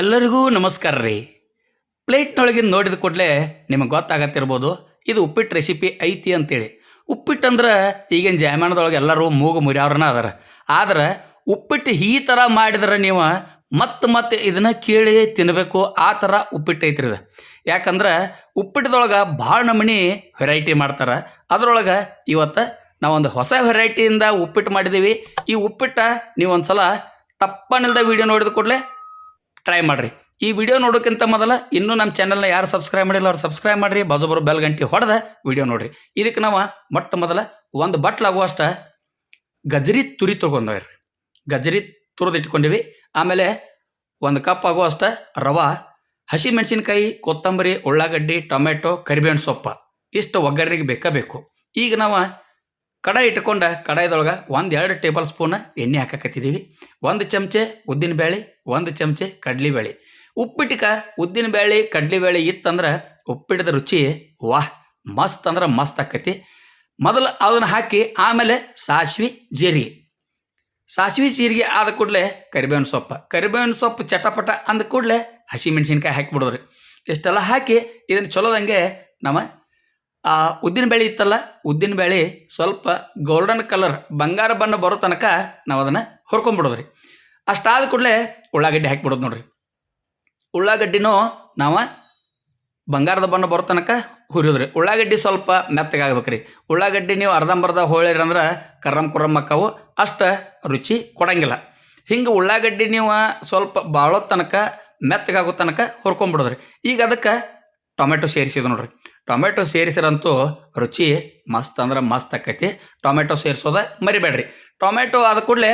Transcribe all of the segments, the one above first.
ಎಲ್ಲರಿಗೂ ನಮಸ್ಕಾರ ರೀ. ಪ್ಲೇಟ್ನೊಳಗೆ ನೋಡಿದ ಕೂಡಲೇ ನಿಮಗೆ ಗೊತ್ತಾಗತ್ತಿರ್ಬೋದು, ಇದು ಉಪ್ಪಿಟ್ಟು ರೆಸಿಪಿ ಐತಿ ಅಂತೇಳಿ. ಉಪ್ಪಿಟ್ಟು ಅಂದ್ರೆ ಈಗಿನ ಜಾಮಾನದೊಳಗೆ ಎಲ್ಲರೂ ಮೂಗು ಮುರಿಯವ್ರನ್ನ ಅದಾರ. ಆದ್ರೆ ಉಪ್ಪಿಟ್ಟು ಈ ಥರ ಮಾಡಿದ್ರೆ ನೀವು ಮತ್ತೆ ಮತ್ತೆ ಇದನ್ನು ಕೇಳಿ ತಿನ್ನಬೇಕು ಆ ಥರ ಉಪ್ಪಿಟ್ಟು ಐತ್ರಿ ಇದು. ಯಾಕಂದ್ರೆ ಉಪ್ಪಿಟ್ಟದೊಳಗೆ ಭಾಳ ನಮೂನಿ ವೆರೈಟಿ ಮಾಡ್ತಾರೆ. ಅದರೊಳಗೆ ಇವತ್ತು ನಾವೊಂದು ಹೊಸ ವೆರೈಟಿಯಿಂದ ಉಪ್ಪಿಟ್ಟು ಮಾಡಿದ್ದೀವಿ ಈ ಉಪ್ಪಿಟ್ಟು ನೀವು ಒಂದು ಸಲ ತಪ್ಪನಿಲ್ದ ವಿಡಿಯೋ ನೋಡಿದ ಕೂಡಲೇ ಟ್ರೈ ಮಾಡಿರಿ. ಈ ವಿಡಿಯೋ ನೋಡೋಕ್ಕಿಂತ ಮೊದಲ ಇನ್ನೂ ನಮ್ಮ ಚಾನಲ್ನ ಯಾರು ಸಬ್ಸ್ಕ್ರೈಬ್ ಮಾಡಿಲ್ಲ ಅವ್ರು ಸಬ್ಸ್ಕ್ರೈಬ್ ಮಾಡಿರಿ ಬಾಜು ಬೆಲ್ ಗಂಟೆ ಹೊಡೆದ ವಿಡಿಯೋ ನೋಡಿರಿ. ಇದಕ್ಕೆ ನಾವು ಮೊಟ್ಟ ಮೊದಲ ಒಂದು ಬಟ್ಲಾಗುವಷ್ಟ ಗಜರಿ ತುರಿ ತೊಗೊಂಡವ್ರಿ ಗಜರಿ ತುರಿದಿಟ್ಕೊಂಡಿವಿ ಆಮೇಲೆ ಒಂದು ಕಪ್ ಆಗುವಷ್ಟ ರವ, ಹಸಿ ಮೆಣಸಿನ್ಕಾಯಿ, ಕೊತ್ತಂಬರಿ, ಉಳ್ಳಾಗಡ್ಡಿ, ಟೊಮೆಟೊ, ಕರಿಬೇವಿನ ಸೊಪ್ಪ. ಇಷ್ಟು ಒಗ್ಗರಣೆಗೆ ಬೇಕೇ ಬೇಕು. ಈಗ ನಾವು ಕಡಾಯಿ ಇಟ್ಕೊಂಡ ಕಡಾಯಿದೊಳಗೆ ಒಂದು ಎರಡು ಟೇಬಲ್ ಸ್ಪೂನ್ ಎಣ್ಣೆ ಹಾಕಕತ್ತಿದ್ದೀವಿ ಒಂದು ಚಮಚೆ ಉದ್ದಿನಬೇಳೆ ಒಂದು ಚಮಚೆ ಕಡಲೆಬೇಳೆ ಉಪ್ಪಿಟ್ಟಿಕ ಉದ್ದಿನಬೇಳೆ ಕಡ್ಲಿಬೇಳೆ ಇತ್ತಂದ್ರೆ ಉಪ್ಪಿಟ್ಟದ ರುಚಿ ವಾಹ್, ಮಸ್ತ್ ಅಂದ್ರೆ ಮಸ್ತ್ ಆಕತಿ. ಮೊದಲು ಅದನ್ನು ಹಾಕಿ ಆಮೇಲೆ ಸಾಸಿವೆ, ಜೀರಿಗೆ. ಸಾಸಿವೆ, ಜೀರಿಗೆ ಆದ ಕೂಡಲೇ ಕರಿಬೇವಿನ ಸೊಪ್ಪು. ಕರಿಬೇವಿನ ಸೊಪ್ಪು ಚಟಪಟ ಅಂದ ಕೂಡಲೇ ಹಸಿ ಮೆಣಸಿನ್ಕಾಯಿ ಹಾಕಿಬಿಡೋದ್ರಿ ಇಷ್ಟೆಲ್ಲ ಹಾಕಿ ಇದನ್ನು ಚಲೋದಂಗೆ ನಮ್ಮ ಆ ಉದ್ದಿನ ಬೇಳೆ ಇತ್ತಲ್ಲ, ಉದ್ದಿನ ಬೇಳೆ ಸ್ವಲ್ಪ ಗೋಲ್ಡನ್ ಕಲರ್ ಬಂಗಾರ ಬಣ್ಣ ಬರೋ ತನಕ ನಾವು ಅದನ್ನು ಹುರ್ಕೊಂಡ್ಬಿಡೋದ್ರಿ. ಅಷ್ಟಾದ ಕೂಡಲೇ ಉಳ್ಳಾಗಡ್ಡಿ ಹಾಕಿಬಿಡೋದು ನೋಡ್ರಿ. ಉಳ್ಳಾಗಡ್ಡಿನೂ ನಾವು ಬಂಗಾರದ ಬಣ್ಣ ಬರೋ ತನಕ ಹುರಿಯೋದ್ರಿ. ಉಳ್ಳಾಗಡ್ಡಿ ಸ್ವಲ್ಪ ಮೆತ್ತಗಾಗ್ಬೇಕ್ರಿ ಉಳ್ಳಾಗಡ್ಡಿ ನೀವು ಅರ್ಧಂಬರ್ಧ ಹೋಳಿರಿ ಅಂದ್ರೆ ಕರ್ರಮ್ ಕುರಮ್ ಅಕ್ಕವು ಅಷ್ಟು ರುಚಿ ಕೊಡಂಗಿಲ್ಲ. ಹಿಂಗೆ ಉಳ್ಳಾಗಡ್ಡಿ ನೀವು ಸ್ವಲ್ಪ ಬಾಳೋ ತನಕ ಮೆತ್ತಗಾಗೋ ತನಕ ಹುರ್ಕೊಂಬಿಡೋದ್ರಿ ಈಗ ಅದಕ್ಕೆ ಟೊಮೆಟೊ ಸೇರಿಸಿದ್ರು ನೋಡ್ರಿ. ಟೊಮೆಟೊ ಸೇರಿಸಿರಂತೂ ರುಚಿ ಮಸ್ತ್ ಅಂದ್ರೆ ಮಸ್ತ್ ಆಕೈತಿ. ಟೊಮೆಟೊ ಸೇರಿಸೋದ ಮರಿಬೇಡ್ರಿ. ಟೊಮೆಟೊ ಆದ ಕೂಡಲೇ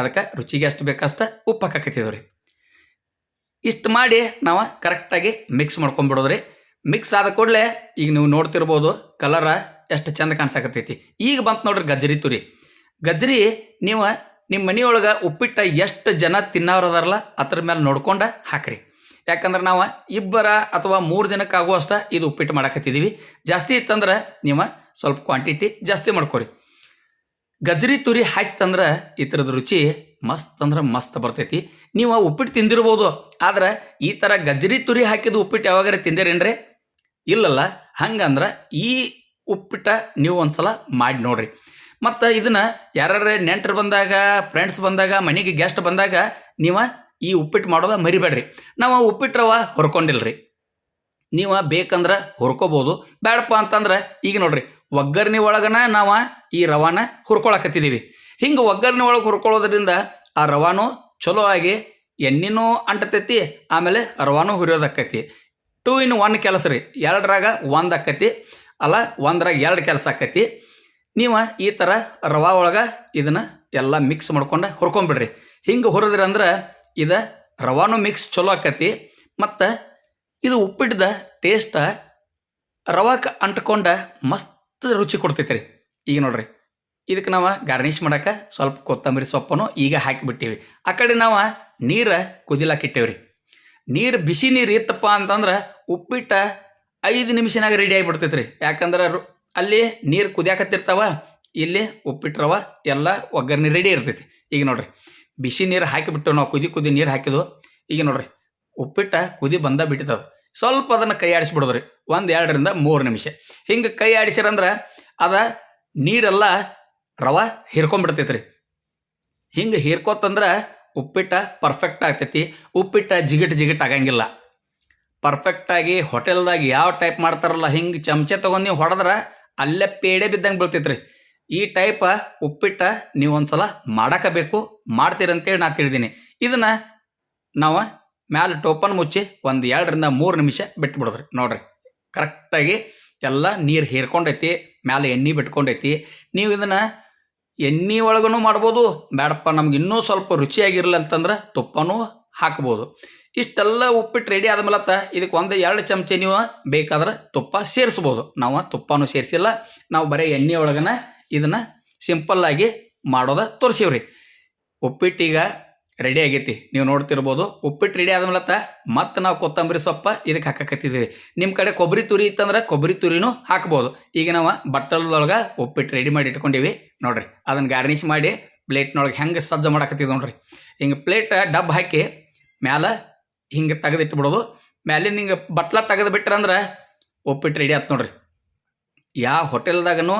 ಅದಕ್ಕೆ ರುಚಿಗೆ ಅಷ್ಟು ಬೇಕಷ್ಟ ಉಪ್ಪು ಹಾಕಕತ್ತಿದ್ವಿ ಇಷ್ಟು ಮಾಡಿ ನಾವು ಕರೆಕ್ಟಾಗಿ ಮಿಕ್ಸ್ ಮಾಡ್ಕೊಂಡ್ಬಿಡೋದ್ರಿ ಮಿಕ್ಸ್ ಆದ ಕೂಡಲೇ ಈಗ ನೀವು ನೋಡ್ತಿರ್ಬೋದು ಕಲರ ಎಷ್ಟು ಚೆಂದ ಕಾಣಿಸಕತ್ತೈತಿ. ಈಗ ಬಂತು ನೋಡ್ರಿ ಗಜ್ಜರಿ ತುರಿ. ಗಜ್ಜರಿ ನೀವು ನಿಮ್ಮ ಮನೆಯೊಳಗೆ ಉಪ್ಪಿಟ್ಟ ಎಷ್ಟು ಜನ ತಿನ್ನೋರು ಅದಾರಲ್ಲ ಅದ್ರ ಮೇಲೆ ನೋಡ್ಕೊಂಡು ಹಾಕ್ರಿ. ಯಾಕಂದ್ರೆ ನಾವು ಇಬ್ಬರ ಅಥವಾ ಮೂರು ಜನಕ್ಕೆ ಆಗುವಷ್ಟ ಇದು ಉಪ್ಪಿಟ್ಟು ಮಾಡಕತ್ತಿದ್ದೀವಿ ಜಾಸ್ತಿ ಇತ್ತಂದ್ರೆ ನೀವು ಸ್ವಲ್ಪ ಕ್ವಾಂಟಿಟಿ ಜಾಸ್ತಿ ಮಾಡ್ಕೊರಿ. ಗಜ್ರಿ ತುರಿ ಹಾಕ್ತಂದ್ರೆ ಥರದ ರುಚಿ ಮಸ್ತ್ ಅಂದ್ರೆ ಮಸ್ತ್ ಬರ್ತೈತಿ. ನೀವು ಉಪ್ಪಿಟ್ಟು ತಿಂದಿರ್ಬೋದು, ಆದ್ರೆ ಈ ಥರ ಗಜ್ರಿ ತುರಿ ಹಾಕಿದ ಉಪ್ಪಿಟ್ಟು ಯಾವಾಗಾರ ತಿಂದಿರೇನ್ರಿ? ಇಲ್ಲಲ್ಲ, ಹಂಗಂದ್ರೆ ಈ ಉಪ್ಪಿಟ್ಟ ನೀವು ಒಂದ್ಸಲ ಮಾಡಿ ನೋಡ್ರಿ. ಮತ್ತು ಇದನ್ನು ಯಾರ್ಯಾರ ನೆಂಟರು ಬಂದಾಗ ಫ್ರೆಂಡ್ಸ್ ಬಂದಾಗ, ಮನೆಗೆ ಗೆಸ್ಟ್ ಬಂದಾಗ ನೀವು ಈ ಉಪ್ಪಿಟ್ಟು ಮಾಡೋದ ಮರಿಬೇಡ್ರಿ. ನಾವು ಉಪ್ಪಿಟ್ಟು ರವ ಹುರ್ಕೊಂಡಿಲ್ರಿ. ನೀವು ಬೇಕಂದ್ರೆ ಹುರ್ಕೋಬೋದು. ಬೇಡಪ್ಪ ಅಂತಂದ್ರೆ ಈಗ ನೋಡ್ರಿ, ಒಗ್ಗರಣೆ ಒಳಗನ ನಾವು ಈ ರವಾನ ಹುರ್ಕೊಳಕತ್ತಿದ್ದೀವಿ ಹಿಂಗೆ ಒಗ್ಗರಣೆ ಒಳಗೆ ಹುರ್ಕೊಳ್ಳೋದ್ರಿಂದ ಆ ರವಾನು ಚಲೋ ಆಗಿ ಎಣ್ಣೆನೂ ಅಂಟತೈತಿ, ಆಮೇಲೆ ರವಾನು ಹುರಿಯೋದಕ್ಕೈತಿ. ಟೂ ಇನ್ ಒನ್ ಕೆಲಸ ರೀ, ಎರಡರಾಗ ಒಂದು ಆಕೈತಿ, ಅಲ್ಲ ಒಂದ್ರಾಗ ಎರಡು ಕೆಲಸ ಆಕೈತಿ. ನೀವು ಈ ಥರ ರವಾ ಒಳಗೆ ಇದನ್ನು ಎಲ್ಲ ಮಿಕ್ಸ್ ಮಾಡ್ಕೊಂಡು ಹುರ್ಕೊಂಬಿಡ್ರಿ. ಹಿಂಗೆ ಹುರಿದ್ರಿ ಅಂದ್ರೆ ಇದು ರವಾನು ಮಿಕ್ಸ್ ಚಲೋ ಆಕತಿ, ಮತ್ತು ಇದು ಉಪ್ಪಿಟ್ಟದ ಟೇಸ್ಟ ರವಾಕ್ಕೆ ಅಂಟ್ಕೊಂಡ ಮಸ್ತ್ ರುಚಿ ಕೊಡ್ತೈತೆ ರೀ ಈಗ ನೋಡ್ರಿ ಇದಕ್ಕೆ ನಾವು ಗಾರ್ನಿಷ್ ಮಾಡಕ್ಕೆ ಸ್ವಲ್ಪ ಕೊತ್ತಂಬರಿ ಸೊಪ್ಪನ್ನು ಈಗ ಹಾಕಿಬಿಟ್ಟಿವಿ. ಆ ಕಡೆ ನಾವು ನೀರು ಕುದಿಲಾಕಿಟ್ಟೇವ್ರಿ. ನೀರು ಬಿಸಿ ನೀರು ಇತ್ತಪ್ಪ ಅಂತಂದ್ರೆ ಉಪ್ಪಿಟ್ಟ ಐದು ನಿಮಿಷನಾಗ ರೆಡಿ ಆಗಿಬಿಡ್ತೈತೆ ರೀ ಯಾಕಂದ್ರೆ ರು- ಅಲ್ಲಿ ನೀರು ಕುದಿಯಾಕತ್ತಿರ್ತಾವ, ಇಲ್ಲಿ ಉಪ್ಪಿಟ್ಟು ರವ ಎಲ್ಲ ಒಗ್ಗರಣೆ ರೆಡಿ ಇರ್ತೈತಿ. ಈಗ ನೋಡ್ರಿ ಬಿಸಿ ನೀರು ಹಾಕಿಬಿಟ್ಟು ನಾವು ಕುದಿ ಕುದಿ ನೀರು ಹಾಕಿದ್ವು. ಈಗ ನೋಡ್ರಿ, ಉಪ್ಪಿಟ್ಟ ಕುದಿ ಬಂದ ಬಿಟ್ಟಿತದ ಸ್ವಲ್ಪ ಅದನ್ನು ಕೈ ಆಡಿಸ್ಬಿಡೋದ್ರಿ, ಒಂದು ಎರಡರಿಂದ ಮೂರು ನಿಮಿಷ. ಹಿಂಗೆ ಕೈ ಆಡಿಸಿರಂದ್ರೆ ಅದ ನೀರೆಲ್ಲ ರವ ರೀ ಹಿಂಗೆ ಹೀರ್ಕೋತಂದ್ರೆ ಉಪ್ಪಿಟ್ಟ ಪರ್ಫೆಕ್ಟ್ ಆಗ್ತೈತಿ. ಉಪ್ಪಿಟ್ಟ ಜಿಗಿಟ್ ಜಿಗಿಟ್ ಆಗಂಗಿಲ್ಲ. ಪರ್ಫೆಕ್ಟಾಗಿ ಹೋಟೆಲ್ದಾಗ ಯಾವ ಟೈಪ್ ಮಾಡ್ತಾರಲ್ಲ, ಹಿಂಗೆ ಚಮಚೆ ತೊಗೊಂಡು ನೀವು ಹೊಡೆದ್ರೆ ಅಲ್ಲೇ ಪೇಡೆ ಬಿದ್ದಂಗೆ ಬೀಳ್ತೈತೆ ರೀ ಈ ಟೈಪ ಉಪ್ಪಿಟ್ಟ ನೀವು ಒಂದ್ಸಲ ಮಾಡಕಬೇಕು ಮಾಡ್ತೀರಂತೇಳಿ ನಾ ತಿಳಿದೀನಿ. ಇದನ್ನು ನಾವು ಮ್ಯಾಲೆ ಟೋಪನ್ ಮುಚ್ಚಿ ಒಂದು ಎರಡರಿಂದ ಮೂರು ನಿಮಿಷ ಬಿಟ್ಬಿಡೋದ್ರಿ. ನೋಡ್ರಿ ಕರೆಕ್ಟಾಗಿ ಎಲ್ಲ ನೀರು ಹೀರ್ಕೊಂಡೈತಿ, ಮ್ಯಾಲೆ ಎಣ್ಣೆ ಬಿಟ್ಕೊಂಡೈತಿ. ನೀವು ಇದನ್ನು ಎಣ್ಣೆ ಒಳಗೂ ಮಾಡ್ಬೋದು ಬೇಡಪ್ಪ ನಮ್ಗೆ ಇನ್ನೂ ಸ್ವಲ್ಪ ರುಚಿಯಾಗಿರಲಿ ಅಂತಂದ್ರೆ ತುಪ್ಪನೂ ಹಾಕ್ಬೋದು. ಇಷ್ಟೆಲ್ಲ ಉಪ್ಪಿಟ್ಟು ರೆಡಿ ಆದಮೇಲೆ ಇದಕ್ಕೆ ಒಂದು ಎರಡು ಚಮಚ ನೀವು ಬೇಕಾದ್ರೆ ತುಪ್ಪ ಸೇರಿಸ್ಬೋದು. ನಾವು ತುಪ್ಪನೂ ಸೇರಿಸಿಲ್ಲ, ನಾವು ಬರೀ ಎಣ್ಣೆ ಒಳಗನ ಇದನ್ನು ಸಿಂಪಲ್ಲಾಗಿ ಮಾಡೋದ ತೋರಿಸಿವ್ರಿ. ಉಪ್ಪಿಟ್ಟೀಗ ರೆಡಿ ಆಗೈತಿ. ನೀವು ನೋಡ್ತಿರ್ಬೋದು, ಉಪ್ಪಿಟ್ಟು ರೆಡಿ ಆದ್ಮೇಲತ್ತ ಮತ್ತೆ ನಾವು ಕೊತ್ತಂಬರಿ ಸೊಪ್ಪ ಇದಕ್ಕೆ ಹಾಕಕತ್ತಿದ್ದೀವಿ ನಿಮ್ಮ ಕಡೆ ಕೊಬ್ಬರಿ ತುರಿ ಇತ್ತಂದ್ರೆ ಕೊಬ್ಬರಿ ತುರಿನೂ ಹಾಕ್ಬೋದು. ಈಗ ನಾವು ಬಟ್ಟಲದೊಳಗೆ ಉಪ್ಪಿಟ್ಟು ರೆಡಿ ಮಾಡಿ ಇಟ್ಕೊಂಡಿವಿ. ನೋಡ್ರಿ, ಅದನ್ನು ಗಾರ್ನಿಷ್ ಮಾಡಿ ಪ್ಲೇಟ್ನೊಳಗೆ ಹೆಂಗೆ ಸಜ್ಜು ಮಾಡಕತ್ತಿದ್ದು ನೋಡ್ರಿ. ಹಿಂಗೆ ಪ್ಲೇಟ್ ಡಬ್ ಹಾಕಿ ಮ್ಯಾಲ ಹಿಂಗೆ ತೆಗೆದಿಟ್ಬಿಡೋದು. ಮ್ಯಾಲಿಂದ ಹಿಂಗೆ ಬಟ್ಲ ತೆಗೆದು ಬಿಟ್ರಂದ್ರೆ ಉಪ್ಪಿಟ್ಟು ರೆಡಿ ಆಯ್ತು ನೋಡ್ರಿ. ಯಾವ ಹೋಟೆಲ್ದಾಗನು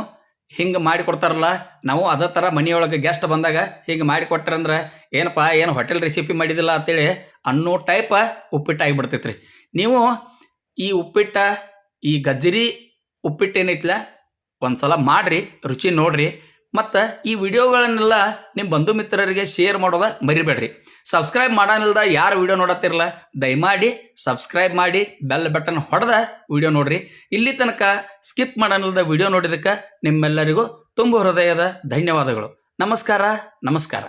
ಹಿಂಗೆ ಮಾಡಿ ಕೊಡ್ತಾರಲ್ಲ, ನಾವು ಅದೇ ಥರ ಮನೆಯೊಳಗೆ ಗೆಸ್ಟ್ ಬಂದಾಗ ಹಿಂಗೆ ಮಾಡಿ ಕೊಟ್ರಂದ್ರೆ ಏನಪ್ಪ, ಏನು ಹೋಟೆಲ್ ರೆಸಿಪಿ ಮಾಡಿದಿಲ್ಲ ಅಂತೇಳಿ ಅನ್ನೋ ಟೈಪ ಉಪ್ಪಿಟ್ಟು ಆಗಿಬಿಡ್ತೈತ್ರಿ. ನೀವು ಈ ಉಪ್ಪಿಟ್ಟ, ಈ ಗಜ್ಜರಿ ಉಪ್ಪಿಟ್ಟು ಏನೈತಿಲ್ಲ ಒಂದು ಸಲ ಮಾಡಿರಿ, ರುಚಿ ನೋಡ್ರಿ ಮತ್ತು ಈ ವಿಡಿಯೋಗಳನ್ನೆಲ್ಲ ನಿಮ್ಮ ಬಂಧು ಮಿತ್ರರಿಗೆ ಶೇರ್ ಮಾಡೋದ ಮರಿಬೇಡ್ರಿ. ಸಬ್ಸ್ಕ್ರೈಬ್ ಮಾಡೋನಿಲ್ದ ಯಾರು ವಿಡಿಯೋ ನೋಡತ್ತಿರಲ್ಲ ದಯಮಾಡಿ ಸಬ್ಸ್ಕ್ರೈಬ್ ಮಾಡಿ ಬೆಲ್ ಬಟನ್ ಹೊಡೆದ ವಿಡಿಯೋ ನೋಡ್ರಿ. ಇಲ್ಲಿ ತನಕ ಸ್ಕಿಪ್ ಮಾಡೋನಿಲ್ದ ವಿಡಿಯೋ ನೋಡಿದಕ್ಕೆ ನಿಮ್ಮೆಲ್ಲರಿಗೂ ತುಂಬ ಹೃದಯದ ಧನ್ಯವಾದಗಳು. ನಮಸ್ಕಾರ ನಮಸ್ಕಾರ.